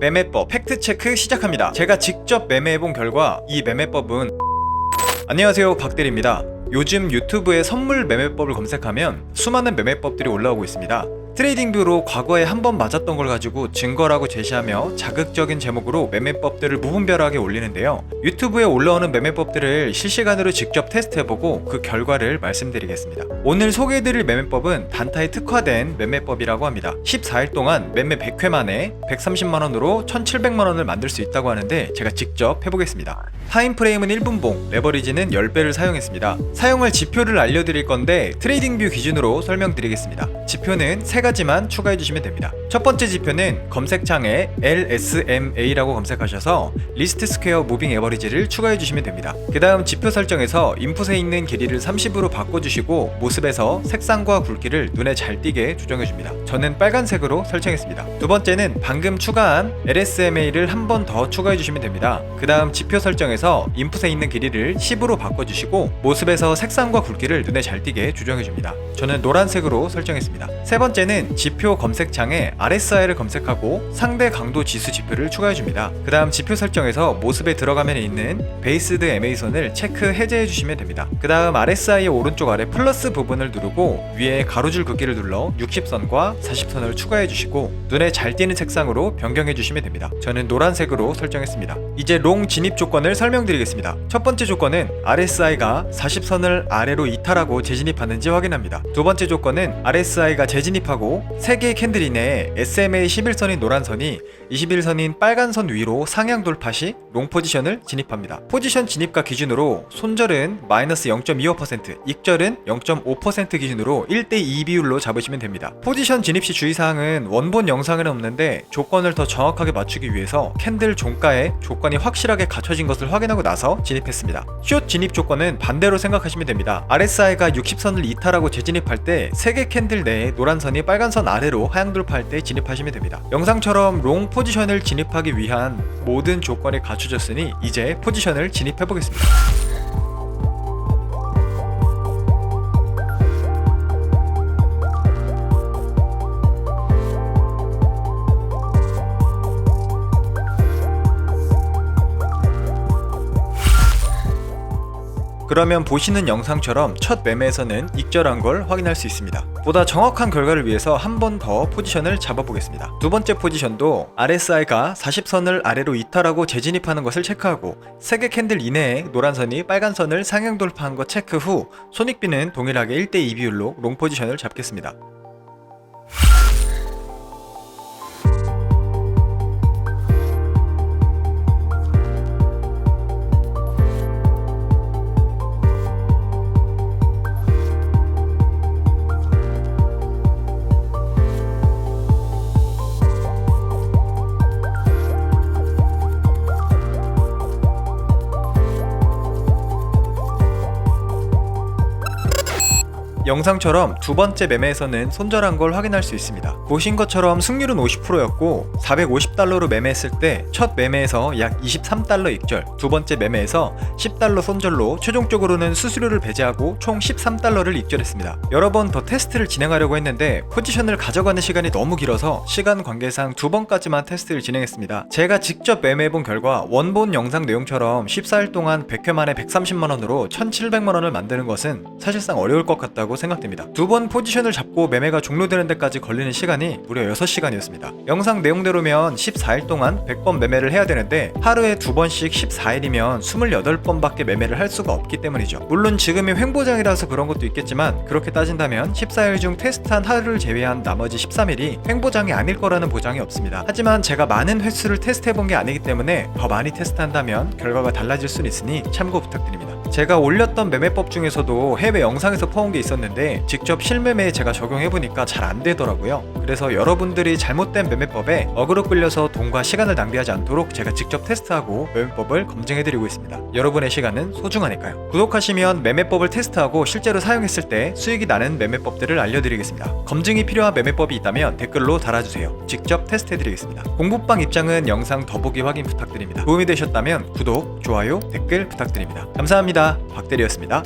매매법 팩트체크 시작합니다. 제가 직접 매매해본 결과 이 매매법은 안녕하세요 박대리입니다. 요즘 유튜브에 선물 매매법을 검색하면 수많은 매매법들이 올라오고 있습니다. 트레이딩뷰로 과거에 한 번 맞았던 걸 가지고 증거라고 제시하며 자극적인 제목으로 매매법들을 무분별하게 올리는데요. 유튜브에 올라오는 매매법들을 실시간으로 직접 테스트해보고 그 결과를 말씀드리겠습니다. 오늘 소개해드릴 매매법은 단타에 특화된 매매법이라고 합니다. 14일 동안 매매 100회 만에 130만원으로 1700만원을 만들 수 있다고 하는데 제가 직접 해보겠습니다. 타임프레임은 1분봉, 레버리지는 10배를 사용했습니다. 사용할 지표를 알려드릴 건데 트레이딩뷰 기준으로 설명드리겠습니다. 지표는 세가 지만 추가해 주시면 됩니다. 첫 번째 지표는 검색창에 LSMA라고 검색하셔서 리스트 스퀘어 무빙 에버리지를 추가해 주시면 됩니다. 그 다음 지표 설정에서 인풋에 있는 길이를 30으로 바꿔주시고 모습에서 색상과 굵기를 눈에 잘 띄게 조정해 줍니다. 저는 빨간색으로 설정했습니다. 두 번째는 방금 추가한 LSMA를 한 번 더 추가해 주시면 됩니다. 그 다음 지표 설정에서 인풋에 있는 길이를 10으로 바꿔주시고 모습에서 색상과 굵기를 눈에 잘 띄게 조정해 줍니다. 저는 노란색으로 설정했습니다. 세 번째는 지표 검색창에 RSI를 검색하고 상대 강도 지수 지표를 추가해줍니다. 그 다음 지표 설정에서 모습에 들어가면 있는 베이스드 MA선을 체크 해제해 주시면 됩니다. 그 다음 RSI의 오른쪽 아래 플러스 부분을 누르고 위에 가로줄 긋기를 눌러 60선과 40선을 추가해 주시고 눈에 잘 띄는 색상으로 변경해 주시면 됩니다. 저는 노란색으로 설정했습니다. 이제 롱 진입 조건을 설명드리겠습니다. 첫 번째 조건은 RSI가 40선을 아래로 이탈하고 재진입하는지 확인합니다. 두 번째 조건은 RSI가 재진입하고 3개의 캔들 이 내에 SMA 11선인 노란 선이 21선인 빨간 선 위로 상향 돌파 시 롱 포지션을 진입합니다. 포지션 진입가 기준으로 손절은 마이너스 0.25%, 익절은 0.5% 기준으로 1대2 비율로 잡으시면 됩니다. 포지션 진입 시 주의사항은 원본 영상에는 없는데 조건을 더 정확하게 맞추기 위해서 캔들 종가에 조건이 확실하게 갖춰진 것을 확인하고 나서 진입했습니다. 숏 진입 조건은 반대로 생각하시면 됩니다. RSI가 60선을 이탈하고 재진입할 때 3개 캔들 내에 노란 선이 빨간 선 아래로 하향 돌파할 때 진입하시면 됩니다. 영상처럼 롱 포지션을 진입하기 위한 모든 조건이 갖춰졌으니 이제 포지션을 진입해 보겠습니다. 그러면 보시는 영상처럼 첫 매매에서는 익절한 걸 확인할 수 있습니다. 보다 정확한 결과를 위해서 한 번 더 포지션을 잡아보겠습니다. 두 번째 포지션도 RSI가 40선을 아래로 이탈하고 재진입하는 것을 체크하고 3개 캔들 이내에 노란 선이 빨간 선을 상향 돌파한 것 체크 후 손익비는 동일하게 1대2 비율로 롱 포지션을 잡겠습니다. 영상처럼 두 번째 매매에서는 손절한 걸 확인할 수 있습니다. 보신 것처럼 승률은 50%였고 450달러로 매매했을 때 첫 매매에서 약 23달러 익절, 두 번째 매매에서 10달러 손절로 최종적으로는 수수료를 배제하고 총 13달러를 익절했습니다. 여러 번 더 테스트를 진행하려고 했는데 포지션을 가져가는 시간이 너무 길어서 시간 관계상 두 번까지만 테스트를 진행했습니다. 제가 직접 매매해본 결과 원본 영상 내용처럼 14일 동안 100회 만에 130만원으로 1700만원을 만드는 것은 사실상 어려울 것 같다고 생각됩니다. 두 번 포지션을 잡고 매매가 종료되는 데까지 걸리는 시간이 무려 6시간이었습니다. 영상 내용대로면 14일 동안 100번 매매를 해야 되는데 하루에 두 번씩 14일이면 28번밖에 매매를 할 수가 없기 때문이죠. 물론 지금이 횡보장이라서 그런 것도 있겠지만 그렇게 따진다면 14일 중 테스트한 하루를 제외한 나머지 13일이 횡보장이 아닐 거라는 보장이 없습니다. 하지만 제가 많은 횟수를 테스트해본 게 아니기 때문에 더 많이 테스트한다면 결과가 달라질 수는 있으니 참고 부탁드립니다. 제가 올렸던 매매법 중에서도 해외 영상에서 퍼온 게 있었는데 직접 실매매에 제가 적용해보니까 잘 안 되더라고요. 그래서 여러분들이 잘못된 매매법에 어그로 끌려서 돈과 시간을 낭비하지 않도록 제가 직접 테스트하고 매매법을 검증해드리고 있습니다. 여러분의 시간은 소중하니까요. 구독하시면 매매법을 테스트하고 실제로 사용했을 때 수익이 나는 매매법들을 알려드리겠습니다. 검증이 필요한 매매법이 있다면 댓글로 달아주세요. 직접 테스트해드리겠습니다. 공부방 입장은 영상 더보기 확인 부탁드립니다. 도움이 되셨다면 구독, 좋아요, 댓글 부탁드립니다. 박대리였습니다.